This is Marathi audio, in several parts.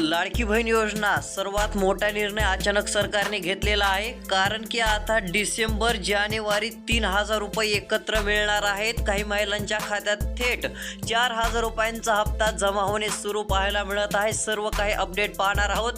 लाडकी बहीण योजना सर्वात मोठा निर्णय अचानक सरकारने घेतलेला आहे. कारण की आता डिसेंबर जानेवारी तीन हजार रुपये एकत्र मिळणार आहेत. काही महिलांच्या खात्यात थेट चार हजार रुपयांचा हप्ता जमा होणे सुरू पाहायला मिळत आहे. सर्व काही अपडेट पाहणार आहोत.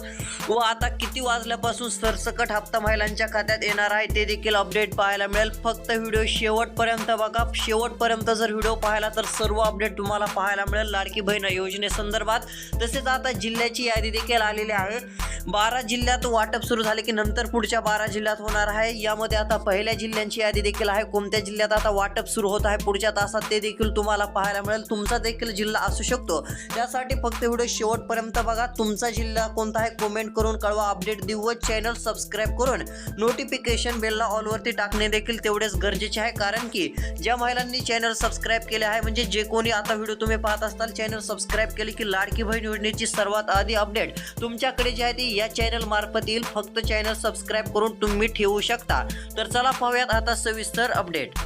व आता किती वाजल्यापासून सरसकट हप्ता महिलांच्या खात्यात येणार आहे ते देखील अपडेट पाहायला मिळेल. फक्त व्हिडिओ शेवटपर्यंत बघा. शेवटपर्यंत जर व्हिडिओ पाहिला तर सर्व अपडेट तुम्हाला पाहायला मिळेल. लाडकी बहीण योजनेसंदर्भात. तसेच आता जिल्ह्याची यादी देखील आलेली आहे. बारा जिल्ह्यात वाटप सुरू झाले की नंतर पुढच्या बारा जिल्ह्यात होणार आहे. यामध्ये आता पहिल्या जिल्ह्यांची यादी देखील आहे. कोणत्या जिल्ह्यात आता वाटप सुरू होत आहे? पुढच्या तासात ते देखील तुम्हाला पाहायला मिळेल. तुमचा देखील जिल्हा असू शकतो. त्यासाठी फक्त व्हिडिओ शेवटपर्यंत बघा. तुमचा जिल्हा कोणता आहे? कमेंट करून कळवा अपडेट देऊ व चॅनल सबस्क्राईब करून नोटिफिकेशन बेलला ऑलवरती टाकणे देखील तेवढेच गरजेचे आहे. कारण की ज्या महिलांनी चॅनल सबस्क्राईब केले आहे म्हणजे जे कोणी आता व्हिडिओ तुम्ही पाहत असताल चॅनल सबस्क्राईब केले की लाडकी बहीण योजनेची सर्वात आधी अपडेट तुमच्याकडे जे आहे ती या चॅनल मार्फत येईल. फक्त चॅनल सबस्क्राईब करून तुम्ही ठेवू शकता. तर चला पाहूयात आता सविस्तर अपडेट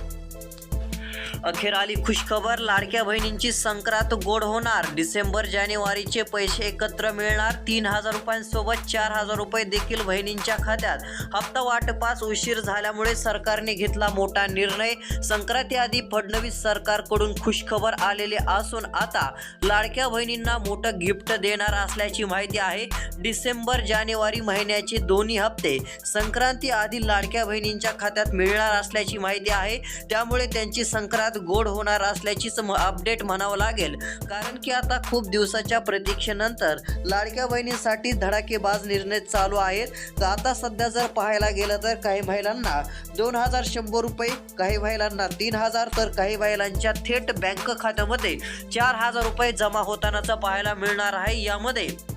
अखेर आली खुशखबर. लाडक्या बहिणींची संक्रांत गोड होणार. डिसेंबर जानेवारीचे पैसे एकत्र मिळणार. तीन हजार रुपयांसोबत चार हजार रुपये देखील बहिणींच्या खात्यात. हप्ता वाटपास उशीर झाल्यामुळे सरकारने घेतला मोठा निर्णय. संक्रांती आधी फडणवीस सरकारकडून खुशखबर आलेले असून आता लाडक्या बहिणींना मोठं गिफ्ट देणार असल्याची माहिती आहे. डिसेंबर जानेवारी महिन्याचे दोन्ही हप्ते संक्रांती आधी लाडक्या बहिणींच्या खात्यात मिळणार असल्याची माहिती आहे. त्यामुळे त्यांची संक्रांत गोड होणार असल्याचीच म- अपडेट म्हणावं लागेल. कारण की आता खूप दिवसाच्या प्रतीक्षेनंतर लाडक्या बहिणींसाठी धडाकेबाज निर्णय चालू आहेत. तर आता सध्या जर पाहायला गेलं तर काही महिलांना दोन हजार शंभर रुपये काही महिलांना तीन हजार तर काही महिलांच्या थेट बँक खात्यामध्ये चार हजार रुपये जमा होतानाचा पाहायला मिळणार आहे यामध्ये.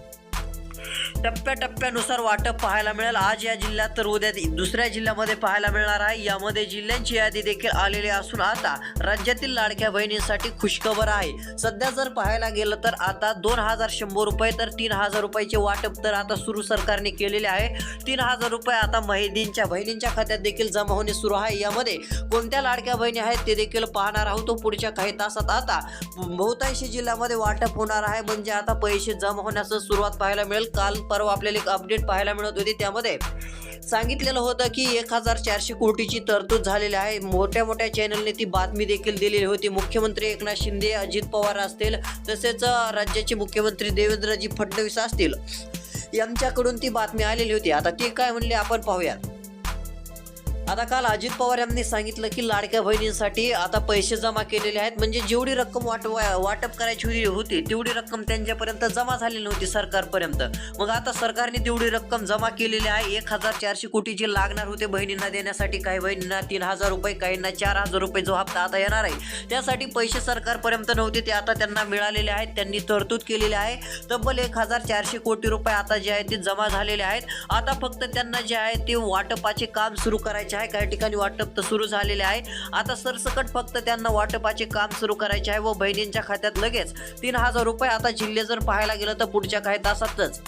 टप्प्याटप्प्यानुसार वाटप पाहायला मिळेल. आज या जिल्ह्यात तर उद्या दुसऱ्या जिल्ह्यामध्ये पाहायला मिळणार आहे. यामध्ये जिल्ह्यांची यादी देखील आलेली असून आता राज्यातील लाडक्या बहिणींसाठी खुशखबर आहे. सध्या जर पाहायला गेलं तर आता दोन हजार शंभर रुपये तर तीन हजार रुपयाचे वाटप तर आता सुरू सरकारने केलेले आहे. तीन हजार रुपये आता महिदींच्या बहिणींच्या खात्यात देखील जमा होणे सुरू आहे. यामध्ये कोणत्या लाडक्या बहिणी आहेत ते देखील पाहणार आहोत. तो पुढच्या काही तासात आता बहुतांशी जिल्ह्यामध्ये वाटप होणार आहे. म्हणजे आता पैसे जमा होण्यास सुरुवात पाहायला मिळेल. काल परवा आपल्याला एक अपडेट पाहायला मिळत होती. त्यामध्ये सांगितलेलं होतं की एक हजार चारशे कोटीची तरतूद झालेली आहे. मोठ्या मोठ्या चॅनलने ती बातमी देखील दिलेली होती. मुख्यमंत्री एकनाथ शिंदे अजित पवार असतील तसेच राज्याचे मुख्यमंत्री देवेंद्रजी फडणवीस असतील. यांच्याकडून ती बातमी आलेली होती. आता ते काय म्हणले आपण पाहूयात. आता काल अजित पवार यांनी सांगितलं की लाडक्या बहिणींसाठी आता पैसे जमा केलेले आहेत. म्हणजे जेवढी रक्कम वाट वाटप करायची होती- तेवढी रक्कम त्यांच्यापर्यंत जमा झालेली नव्हती सरकारपर्यंत. मग आता सरकारने तेवढी रक्कम जमा केलेली आहे. एक हजार चारशे कोटी जे लागणार होते बहिणींना देण्यासाठी. काही बहिणींना तीन हजार रुपये काहींना चार हजार रुपये जो हप्ता आता येणार आहे त्यासाठी पैसे सरकारपर्यंत नव्हते. ते आता त्यांना मिळालेले आहेत. त्यांनी तरतूद केलेली आहे. तब्बल एक हजार चारशे कोटी रुपये आता जे आहे ते जमा झालेले आहेत. आता फक्त त्यांना जे आहे ते वाटपाचे काम सुरू करायचे आहे. काही ठिकाणी वाटप तर सुरू झालेले आहे. आता सरसकट फक्त त्यांना वाटपाचे काम सुरू करायचे आहे व बहिणींच्या खात्यात लगेच तीन हजार रुपये आता जिल्हे जर पाहायला गेलं तर पुढच्या काही तासातच.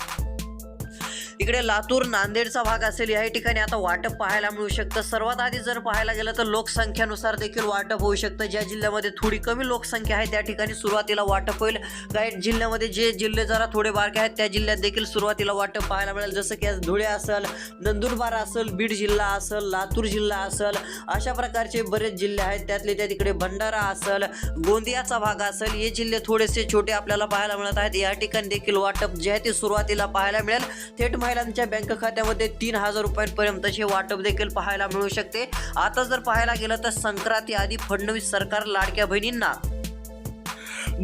इकडे लातूर नांदेडचा भाग असेल या ठिकाणी आता वाटप पाहायला मिळू शकतं. सर्वात आधी जर पाहायला गेलं तर लोकसंख्यानुसार देखील वाटप होऊ शकतं. ज्या जिल्ह्यामध्ये थोडी कमी लोकसंख्या आहे त्या ठिकाणी सुरुवातीला वाटप होईल. काही जिल्ह्यामध्ये जे जिल्हे जरा थोडे बारके आहेत त्या जिल्ह्यात देखील सुरुवातीला वाटप पाहायला मिळेल. जसं की आज धुळे असेल नंदुरबार असेल बीड जिल्हा असेल लातूर जिल्हा असेल अशा प्रकारचे बरेच जिल्हे आहेत. त्यातले त्या तिकडे भंडारा असेल गोंदियाचा भाग असेल हे जिल्हे थोडेसे छोटे आपल्याला पाहायला मिळत आहेत. या ठिकाणी देखील वाटप जे आहे ते सुरुवातीला पाहायला मिळेल. थेट महिलांच्या बँक खात्यामध्ये तीन हजार रुपयांपर्यंतचे वाटप देखील पाहायला मिळू शकते. आता जर पाहायला गेलं तर संक्रांती आधी फडणवीस सरकार लाडक्या बहिणींना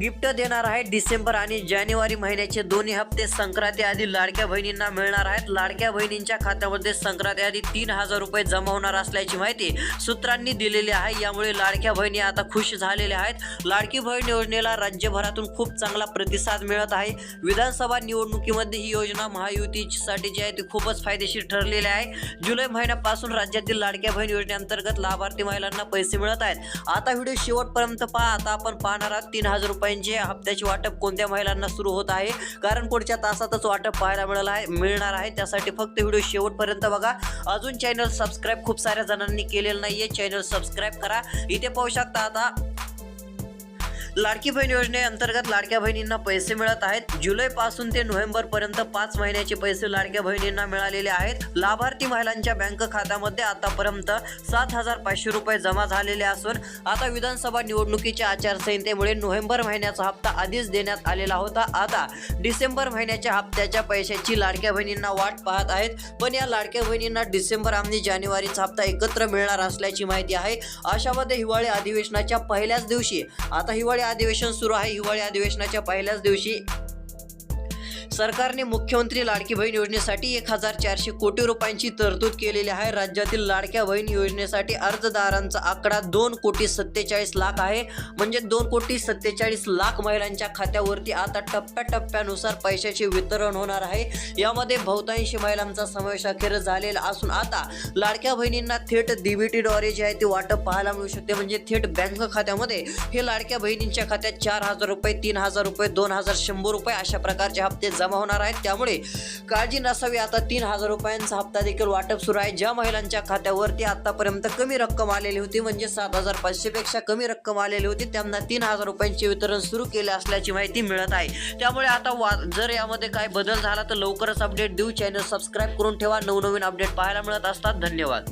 गिफ्ट देणार आहे. डिसेंबर आणि जानेवारी महिन्याचे दोन्ही हप्ते संक्रांती आधी लाडक्या बहिणींना मिळणार आहेत. लाडक्या बहिणींच्या खात्यामध्ये संक्रांती आधी तीन हजार रुपये जमा होणार असल्याची माहिती सूत्रांनी दिलेली आहे. यामुळे लाडक्या बहिणी आता खुश झालेल्या आहेत. लाडकी बहीण योजनेला राज्यभरातून खूप चांगला प्रतिसाद मिळत आहे. विधानसभा निवडणुकीमध्ये ही योजना महायुतीसाठी जी आहे ती खूपच फायदेशीर ठरलेली आहे. जुलै महिन्यापासून राज्यातील लाडक्या बहीण योजनेअंतर्गत लाभार्थी महिलांना पैसे मिळत आहेत. आता व्हिडिओ शेवटपर्यंत पहा. आता आपण पाहणार आहोत तीन हजार रुपये रुपयांचे हप्त्याचे वाटप कोणत्या महिलांना सुरू होत आहे? कारण पुढच्या तासातच वाटप पाहायला मिळालं आहे मिळणार आहे. त्यासाठी फक्त व्हिडिओ शेवटपर्यंत बघा. अजून चॅनल सबस्क्राईब खूप साऱ्या जणांनी केलेलं नाहीये. चॅनल सबस्क्राईब करा. इथे पाहू शकता आता लाडकी बहीण योजनेअंतर्गत लाडक्या बहिणींना पैसे मिळत आहेत. जुलै पासून ते नोव्हेंबर पर्यंत पाच महिन्याचे पैसे लाडक्या बहिणींना मिळालेले आहेत. लाभार्थी महिलांच्या बँक खात्यामध्ये आतापर्यंत सात हजार पाचशे रुपये जमा झालेले असून आता विधानसभा निवडणुकीच्या आचारसंहितेमुळे नोव्हेंबर महिन्याचा हप्ता आधीच देण्यात आलेला होता. आता डिसेंबर महिन्याच्या हप्त्याच्या पैशाची लाडक्या बहिणींना वाट पाहत आहेत. पण या लाडक्या बहिणींना डिसेंबर आणि जानेवारीचा हप्ता एकत्र मिळणार असल्याची माहिती आहे. अशामध्ये हिवाळी अधिवेशनाच्या पहिल्याच दिवशी आता हिवाळी अधिवेशन सुरू आहे. हिवाळी अधिवेशनाच्या पहिल्याच दिवशी सरकारने मुख्यमंत्री लाडकी बहीण योजनेसाठी एक हजार चारशे कोटी रुपयांची तरतूद केलेली आहे. राज्यातील लाडक्या बहीण योजनेसाठी अर्जदारांचा आकडा दोन कोटी सत्तेचाळीस लाख आहे. म्हणजे दोन कोटी सत्तेचाळीस लाख महिलांच्या खात्यावरती आता टप्प्याटप्प्यानुसार पैशाचे वितरण होणार आहे. यामध्ये बहुतांशी महिलांचा समावेश अखेर झालेला असून आता लाडक्या बहिणींना थेट डीबीटीद्वारे जे आहे ते वाटप पाहायला मिळू शकते. म्हणजे थेट बँक खात्यामध्ये हे लाडक्या बहिणींच्या खात्यात चार हजार रुपये तीन हजार रुपये दोन हजार शंभर रुपये अशा प्रकारचे हप्ते जा जमा होणार आहेत. त्यामुळे काळजी नसावी. आता तीन हजार रुपयांचा हप्ता देखील वाटप सुरू आहे. ज्या महिलांच्या खात्यावरती आतापर्यंत कमी रक्कम आलेली होती म्हणजे सात हजार पाचशे पेक्षा कमी रक्कम आलेली होती त्यांना तीन हजार रुपयांचे वितरण सुरू केले असल्याची माहिती मिळत आहे. त्यामुळे आता वा जर यामध्ये काय बदल झाला तर लवकरच अपडेट देऊ. चॅनल सबस्क्राईब करून ठेवा. नवनवीन अपडेट पाहायला मिळत असतात. धन्यवाद.